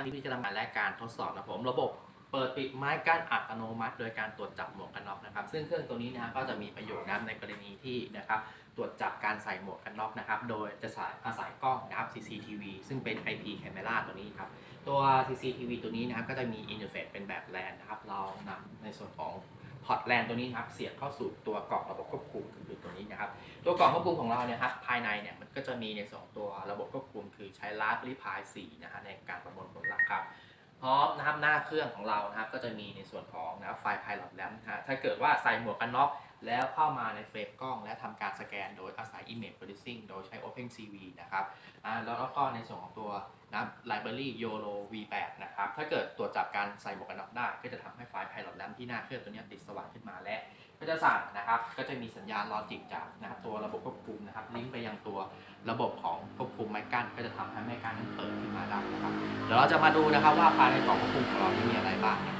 อันนี้จะทำงานและการทดสอบนะผมระบบเปิดปิดไม้กั้นอัตโนมัติ โดยการตรวจจับหมวกกันน็อกนะครับ ซึ่งเครื่องตัวนี้นะก็จะมีประโยชน์นะครับในกรณีที่นะครับตรวจจับการใส่หมวกกันน็อกนะครับ โดยจะสายอาศัยกล้องนะครับ CCTV ซึ่งเป็น IP camera ตัวนี้ครับ ตัว CCTV ตัวนี้นะครับก็จะมีอินเทอร์เฟซเป็นแบบแลนนะครับ เรานำในส่วนของพอร์ตแลนตัวนี้ครับเสียบเข้าสู่ตัวกล่องระบบควบคุมคือตัวนี้ ตัวกล่องควบคุมของเราเนี่ยครับภายในเนี่ยมันก็จะมีในสองตัวระบบควบคุมคือใช้ Raspberry Pi 4นะฮะในการประมวลผลลัพธ์ครับพร้อมนะครับหน้าเครื่องของเรานะครับก็จะมีในส่วนของนะครับไฟล์ไพลอตแลมนะฮะถ้าเกิดว่าใส่หมวกกันน็อก แล้วเข้ามาในเฟรมกล้อง และทำการสแกนโดยอาศัย Image Processing โดยใช้ OpenCV นะครับแล้วก็ในส่วนของตัวนะครับ Library YOLO V8 นะครับ ถ้าเกิดตรวจจับการใส่หมวกกันน็อกได้ ก็จะทำให้ไฟล์ Pilot Lamp ที่หน้าเครื่องตัวนี้ติดสว่างขึ้นมาและ ก็จะสั่งนะครับ ก็จะมีสัญญาณลอจิกจากนะครับตัวระบบควบคุมนะครับ ลิงก์ไปยังตัวระบบของควบคุมไม้กั้น ก็จะทำให้ไม้กั้นนั้นเปิดขึ้นมาได้นะครับ เดี๋ยวเราจะมาดูนะครับว่าภายในกล่องควบคุมของเรานี่มีอะไรบ้างนะครับ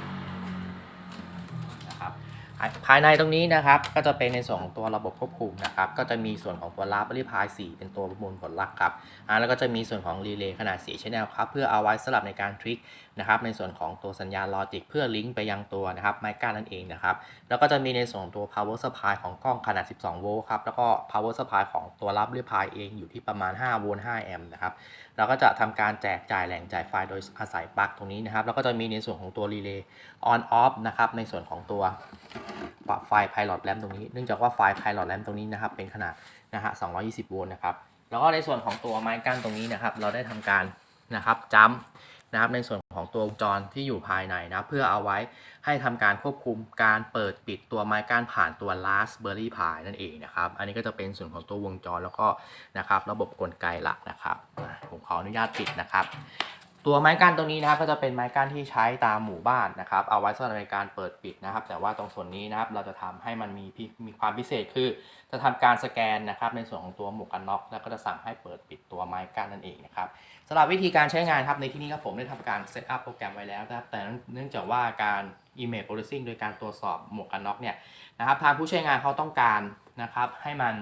ภายในตรงนี้นะครับก็จะเป็นในส่วนของตัวระบบควบคุมนะครับก็จะมีส่วนของตัว Raspberry Pi 4เป็นตัวประมวลผลลัพธ์ครับอ่าแล้วก็จะมีส่วนของรีเลย์ขนาด4 channel ครับเพื่อเอาไว้สลับในการทริกนะครับในส่วนของตัวสัญญาณลอจิกเพื่อลิงก์ไปยังตัวนะครับไม้กั้นนั่นเองนะครับแล้วก็จะมีในส่วนของตัว power supply ของกล้องขนาด 12 โวลต์ครับแล้วก็ power supply ของตัวรับ r e p l i เองอยู่ที่ประมาณ 5 โวลต์ 5 แอมป์นะครับเราก็จะทำการแจกจ่ายแหล่งจ่ายไฟโดยอาศัยปลั๊กตรงนี้นะครับแล้วก็จะมีในส่วนของตัว relay on off นะครับในส่วนของตัว ไฟ pilot lamp ตรงนี้ เนื่องจากว่าไฟ pilot lamp ตรงนี้นะครับเป็นขนาดนะฮะ220 โวลต์นะครับ แล้วก็ในส่วนของตัวไม้กั้นตรงนี้นะครับ เราได้ทำการนะครับจัมนะครับในส่วนของตัววงจรที่อยู่ภายในนะเพื่อเอาไว้ให้ทำการควบคุมการเปิดปิดตัวไม้ก้านผ่านตัว Raspberry Pi นั่นเองนะครับ อันนี้ก็จะเป็นส่วนของตัววงจรแล้วก็นะครับระบบกลไกหลักนะครับ ผมขออนุญาตปิดนะครับ ตัวไม้กั้นตรงนี้นะครับก็จะเป็นไม้กั้นที่ใช้ตามหมู่บ้านนะครับเอาไว้สำหรับในการเปิดปิดนะครับ แต่ว่าตรงส่วนนี้นะครับเราจะทำให้มันมีพิมีความพิเศษคือ จะทำการสแกนนะครับในส่วนของตัวหมวกกันน็อกแล้วก็จะสั่งให้เปิดปิดตัวไม้กั้นนั่นเองนะครับสำหรับวิธีการใช้งานครับในที่นี้ครับผมได้ทำการเซตอัพโปรแกรมไว้แล้วนะครับแต่เนื่องจากว่าการ Image Processing โดยการตรวจสอบหมวกกันน็อกเนี่ยนะครับทางผู้ใช้งานเขาต้องการนะครับให้มัน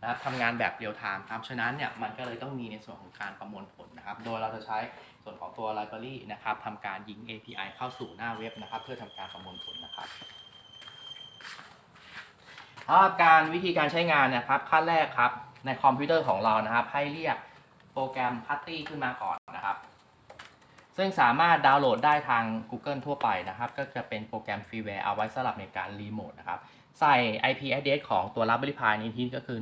นะครับทำงานแบบเรียลไทม์ครับฉะนั้นเนี่ยมันก็เลยต้องมีในส่วนของการประมวลผลนะครับโดยเราจะใช้ ส่วนของตัว Library นะครับทำการยิง API เข้าสู่หน้าเว็บนะครับ เพื่อทำการประมวลผลนะครับสำหรับการวิธีการใช้งานนะครับขั้นแรกครับ ในคอมพิวเตอร์ของเรานะครับ ให้เรียกโปรแกรม Putty ขึ้นมาก่อนนะครับ ซึ่งสามารถดาวน์โหลดได้ทาง Google ทั่วไปนะครับ ก็จะเป็นโปรแกรมฟรีแวร์เอาไว้สำหรับในการรีโมทนะครับ ใส่ IP address ของตัว Raspberry Pi นี้ที่ก็คือ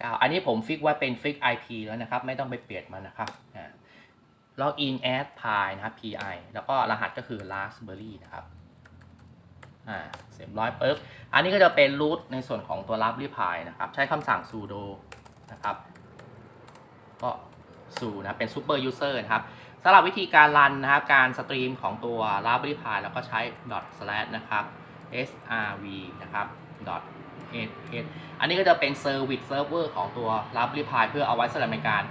9 อันนี้ผมฟิกไว้เป็นฟิก IP แล้วนะครับ ไม่ต้องไปเปลี่ยนมันนะครับอ่า login as pi นะครับ pi แล้วก็รหัสก็คือ raspberry นะครับอ่าเสร็จร้อยปุ๊บอันนี้ก็จะเป็น root ในส่วนของตัว raspberry pi นะครับ ใช้คำสั่ง sudo นะครับ ก็ su นะเป็น super user นะครับสำหรับวิธีการรันนะครับ การสตรีมของตัว raspberry pi แล้วก็ใช้ dot slash นะครับ srv นะครับ dot sh อันนี้ก็จะเป็น service server ของตัว raspberry pi เพื่อเอาไว้สำหรับในการ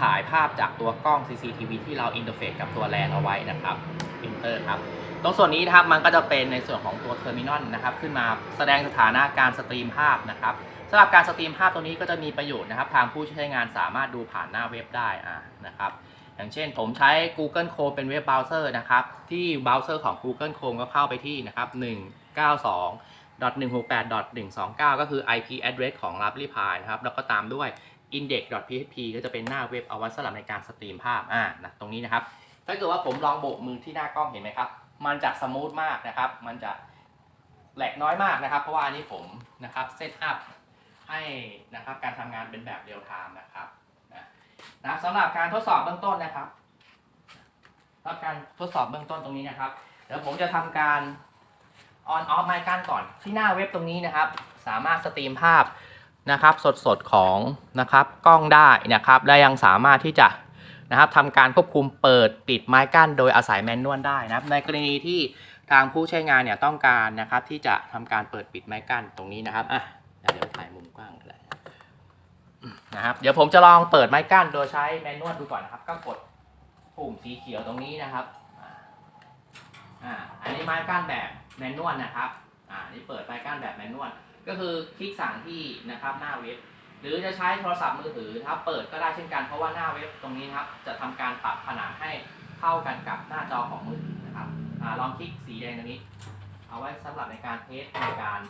ถ่ายภาพจากตัวกล้อง CCTV ที่เราอินเทอร์เฟซกับตัวแลนเอาไว้นะครับปรินเตอร์ครับตรงส่วนนี้นะครับมันก็จะเป็นในส่วนของตัวเทอร์มินอลนะครับขึ้นมาแสดงสถานะการสตรีมภาพนะครับสำหรับการสตรีมภาพตรงนี้ก็จะมีประโยชน์นะครับ ทางผู้ใช้งานสามารถดูผ่านหน้าเว็บได้อ่านะครับอย่างเช่นผมใช้ Google Chrome เป็นเว็บเบราว์เซอร์นะครับ ที่เบราว์เซอร์ของ Google Chrome ก็เข้าไปที่นะครับ .1.68.129 ก็คือ IP address ของ Raspberry Pi นะครับ แล้วก็ตามด้วย index.php ก็จะเป็นหน้าเว็บเอาไว้สำหรับในการสตรีมภาพอ่านะตรงนี้นะครับ ถ้าเกิดว่าผมลองโบกมือที่หน้ากล้องเห็นไหมครับ มันจะสมูทมากนะครับ มันจะแหลกน้อยมากนะครับ เพราะว่าอันนี้ผมนะครับเซตอัพให้นะครับการทำงานเป็นแบบเรียลไทม์นะครับนะนะสำหรับการทดสอบเบื้องต้นนะครับสำหรับการทดสอบเบื้องต้นตรงนี้นะครับ เดี๋ยวผมจะทำการ on off ไมค์กันก่อนที่หน้าเว็บตรงนี้นะครับ สามารถสตรีมภาพนะครับสดๆของนะครับกล้องได้นะครับและยังสามารถที่จะนะครับทำการควบคุมเปิดปิดไม้กั้นโดยอาศัยแมนนวลได้นะครับ ในกรณีที่ทางผู้ใช้งานเนี่ยต้องการนะครับที่จะทำการเปิดปิดไม้กั้นตรงนี้นะครับอะเดี๋ยวถ่ายมุมกว้างก็ได้นะครับ เดี๋ยวผมจะลองเปิดไม้กั้นโดยใช้แมนนวลดูก่อนนะครับ ก็กดปุ่มสีเขียวตรงนี้นะครับอ่าอ่าอันนี้ไม้กั้นแบบ แมนนวลนะครับอ่านี่เปิดไม้กั้นแบบแมนนวลก็คือคลิกสั่งที่นะครับหน้าเว็บ หรือจะใช้โทรศัพท์มือถือนะครับเปิดก็ได้เช่นกันเพราะว่าหน้าเว็บตรงนี้ครับจะทำการปรับขนาดให้เข้ากันกับหน้าจอของมือถือนะครับอ่าลองคลิกสีแดงตรงนี้ เอาไว้สำหรับในการเทสในการ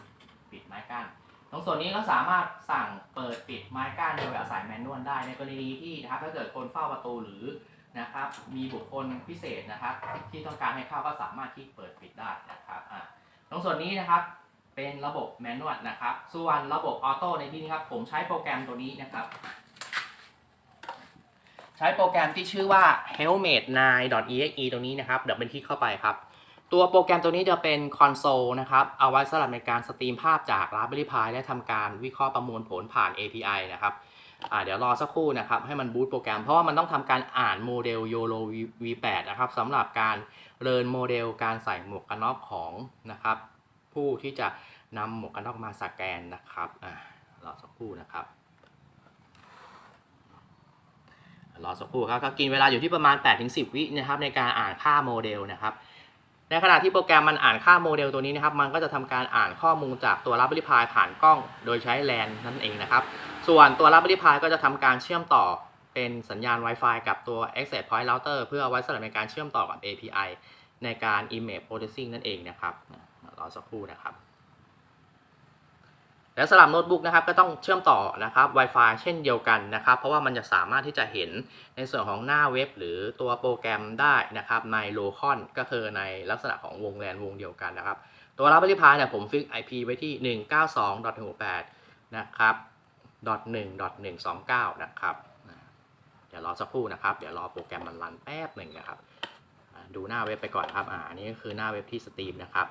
ปิดไม้กั้นตรงส่วนนี้ก็สามารถสั่งเปิดปิดไม้กั้นโดยอาศัยแมนนวลได้ในกรณีที่นะครับถ้าเกิดคนเฝ้าประตูหรือ นะครับมีบุคคลพิเศษนะครับ ที่ต้องการให้เข้าก็สามารถที่เปิดปิดได้นะครับอ่าตรงส่วนนี้นะครับเป็นระบบแมนนวลนะครับ ส่วนระบบออโต้ในที่นี้ครับผมใช้โปรแกรมตัวนี้นะครับ ใช้โปรแกรมที่ชื่อว่า helmet9.exe ตรงนี้นะครับ เดี๋ยวเป็นคลิกเข้าไปครับ ตัวโปรแกรมตัวนี้จะเป็นคอนโซลนะครับ เอาไว้สำหรับในการสตรีมภาพจาก Raspberry Pi และทำการวิเคราะห์ประมวลผลผ่าน API นะครับ อ่าเดี๋ยวรอสักครู่นะครับให้มันบูตโปรแกรม เพราะว่ามันต้องทำการอ่านโมเดล YOLO V8 นะครับสำหรับการเรียนโมเดลการใส่หมวกกันน็อกของนะครับ ผู้ที่จะนำหมวกกันน็อกมาสแกนนะครับอ่ารอสักครู่นะครับรอสักครู่ครับก็กินเวลาอยู่ที่ประมาณ 8-10 วินะครับในการอ่านค่าโมเดลนะครับ ในขณะที่โปรแกรมมันอ่านค่าโมเดลตัวนี้นะครับ มันก็จะทำการอ่านข้อมูลจากตัวรับบริพายผ่านกล้องโดยใช้ LAN นั่นเองนะครับ ส่วนตัวรับบริพายก็จะทำการเชื่อมต่อเป็นสัญญาณ Wi-Fi กับตัว Access Point Router เพื่อไว้สำหรับในการเชื่อมต่อกับ API ในการ Image Processing นั่นเองนะครับรอสักครู่นะครับ และสำหรับโน้ตบุ๊กนะครับก็ต้องเชื่อมต่อนะครับ Wi-Fi เช่นเดียวกันนะครับ เพราะว่ามันจะสามารถที่จะเห็นในส่วนของหน้าเว็บ หรือตัวโปรแกรมได้นะครับในโลคอนก็คือในลักษณะของวงแลนวงเดียวกันนะครับ ตัว Raspberry Pi เนี่ยผมฟิก IP ไว้ที่ 192.168 นะครับ .1.129 นะครับเดี๋ยวรอสักครู่นะครับ เดี๋ยวรอโปรแกรมมันรันแป๊บหนึ่งนะครับดูหน้าเว็บไปก่อนครับอ่าอันนี้ก็คือหน้าเว็บที่สตรีมนะครับ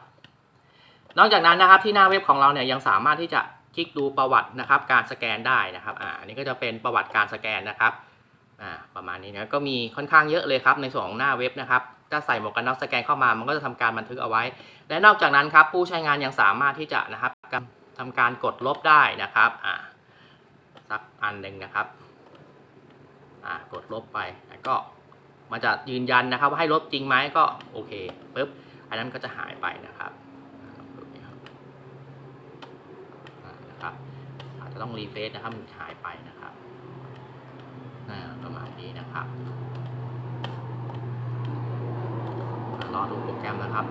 นอกจากนั้นนะครับที่หน้าเว็บของเราเนี่ยยังสามารถที่จะ คลิกดูประวัตินะครับ การสแกนได้นะครับอ่าอันนี้ก็จะเป็นประวัติการสแกนนะครับอ่าประมาณนี้นะก็มีค่อนข้างเยอะเลยครับในส่วนของหน้าเว็บนะครับถ้าใส่หมวกกันน็อกสแกนเข้ามามันก็จะทำการบันทึกเอาไว้ และนอกจากนั้นครับผู้ใช้งานยังสามารถที่จะนะครับทำการกดลบได้นะครับอ่าสักอันหนึ่งนะครับอ่ากดลบไปแล้วก็มันจะยืนยันนะครับว่าให้ลบจริงไหมก็โอเคปุ๊บอันนั้นก็จะหายไปนะครับ อ่านะครับ ต้องรีเฟซนะครับมันหายไปนะครับประมาณนี้นะครับรอดูโปรแกรมนะครับ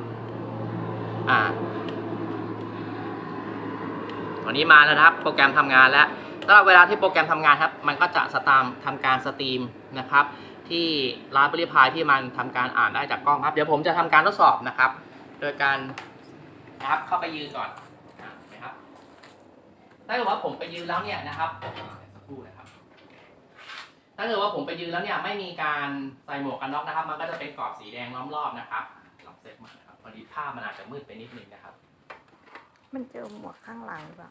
อ่าตอนนี้มาแล้วนะครับ โปรแกรมทำงานแล้วสำหรับเวลาที่โปรแกรมทำงานครับ มันก็จะสตามทำการสตรีมนะครับ ที่ Raspberry Pi ที่มันทำการอ่านได้จากกล้องครับ เดี๋ยวผมจะทำการทดสอบนะครับ โดยการนะครับเข้าไปยืนก่อนอะครับ ถ้าเกิดว่าผมไปยืนแล้วเนี่ยนะครับอ่าเดี๋ยวสักครู่นะครับถ้าเกิดว่าผมไปยืนแล้วเนี่ยไม่มีการใส่หมวกกันน็อกนะครับ มันก็จะเป็นกรอบสีแดงล้อมรอบนะครับลองเซตมานะครับพอดีภาพมันอาจจะมืดไปนิดนึงนะครับ มันเจอหมวกข้างหลังหรือเปล่า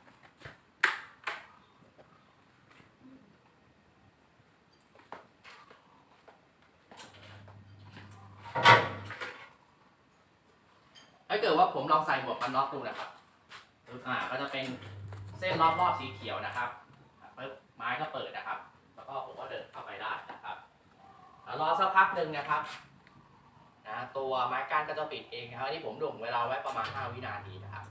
ถ้าเกิดว่าผมลองใส่หมวกกันน็อกดูนะครับปึ๊บอ่าก็จะเป็น เส้นรอบๆสีเขียวนะครับปึ๊บไม้ก็เปิดนะครับ แล้วก็ผมก็เดินเข้าไปได้นะครับแล้วรอสักพักหนึ่งนะครับนะตัวไม้กั้นก็จะปิดเองนะครับอันนี่ผมด่งเวลาไว้ประมาณ 5 วินาทีนะครับ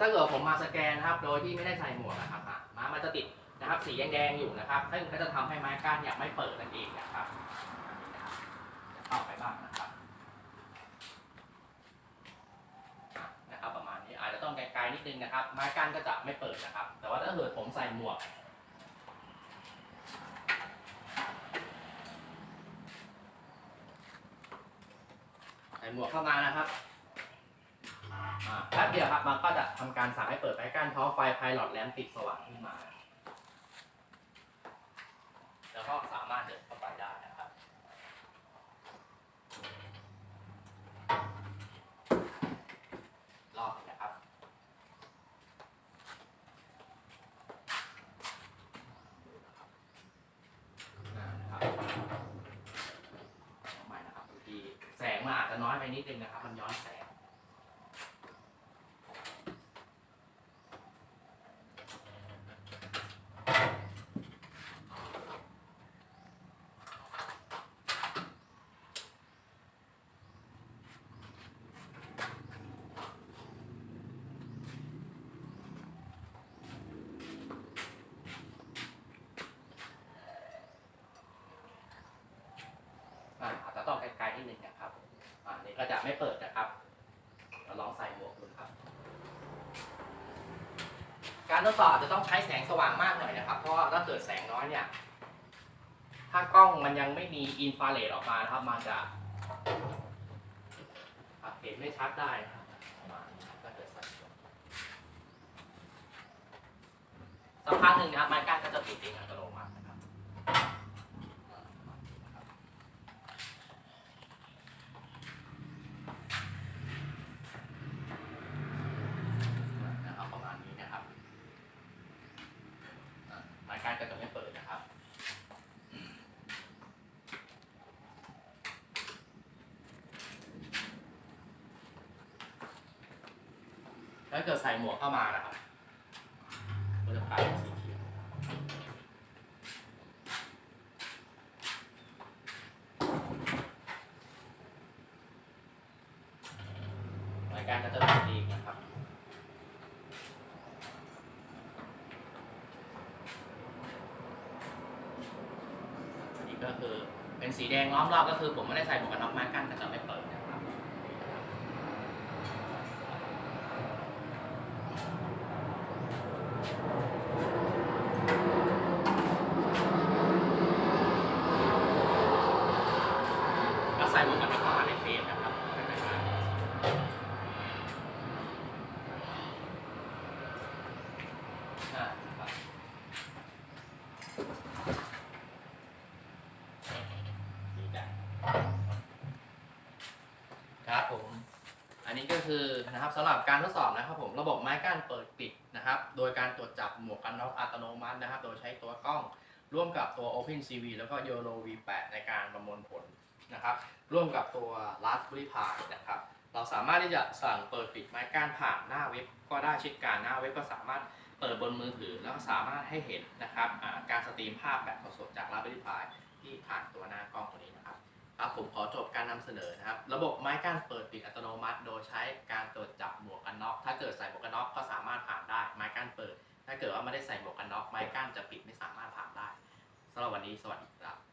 ถ้าเกิดผมมาสแกนนะครับ โดยที่ไม่ได้ใส่หมวกนะครับม้ามันจะติดนะครับ สีแดงๆอยู่นะครับ ซึ่งก็จะทำให้ไม้ก้านเนี่ยไม่เปิดนั่นเองนะครับจะเข้าไปบ้างนะครับอะนะครับ ประมาณนี้อาจจะต้องไกลๆ นิดนึงนะครับ ไม้กั้นก็จะไม่เปิดนะครับ แต่ว่าถ้าเกิดผมใส่หมวก ใส่หมวกเข้ามานะครับอ่าแป๊บเดียวครับมันก็จะทำการสั่งให้เปิดไม้กั้นเพราะไฟไพลอตแลมติดสว่างขึ้นมา แล้วก็สามารถเดินเข้าไปได้นะครับ รอบนะครับอ่านะครับเอาใหม่นะครับบางทีแสงมั ไปนิดนึงนะครับ มันย้อนแสง ก็จะไม่เปิดนะครับเราลองใส่หมวกดูครับ การทดสอบจะต้องใช้แสงสว่างมากหน่อยนะครับ เพราะถ้าเกิดแสงน้อยเนี่ย ถ้ากล้องมันยังไม่มีอินฟราเรดออกมานะครับ มันจะเห็นไม่ชัดได้นะครับประมาณนี้ครับถ้าเกิดสักสักพักหนึ่งนะครับไม้กั้นก็จะติดเองอัตโนมัตินะครับประมาณนี้นะครับอะรายการก็จะไม่เปิดนะครับอืม ถ้าเกิดใส่หมวกเข้ามานะครับก็จะกลายเป็นสีเขียวรายการก็จะติดเองนะครับอันนี้ก็คือเป็นสีแดงล้อมรอบก็คือผมไม่ได้ใส่หมวกกันน็อกมากันก็จะไม่เปิดนะครับก็ใส่หมวกกันน็อกเข้ามาในเฟรมนะครับก็จะมาอ่าครับ ดีจังครับผม อันนี้ก็ คือนะครับสำหรับการทดสอบนะครับผมระบบไม้กั้นเปิดปิดนะครับ โดยการตรวจจับหมวกกันน็อกอัตโนมัตินะครับ โดยใช้ตัวกล้องร่วมกับตัว OpenCV แล้วก็ YOLO V8 ในการประมวลผลนะครับ ร่วมกับตัว Raspberry Pi นะครับ เราสามารถที่จะสั่งเปิดปิดไม้กั้นผ่านหน้าเว็บ ก็ได้เช่นกันหน้าเว็บก็สามารถเปิดบนมือถือแล้วก็สามารถให้เห็นนะครับการสตรีมภาพแบบสดๆจาก Raspberry Pi ที่ผ่านตัวหน้ากล้องตัวนี้นะครับ ครับผมขอจบการนำเสนอนะครับ ระบบไม้กั้นเปิดปิดอัตโนมัติ โดยใช้การตรวจจับหมวกกันน็อกถ้าเกิดใส่หมวกกันน็อกก็สามารถผ่านได้ ไม้กั้นเปิด ถ้าเกิดว่าไม่ได้ใส่หมวกกันน็อกไม้กั้นจะปิดไม่สามารถผ่านได้สำหรับวันนี้สวัสดีครับ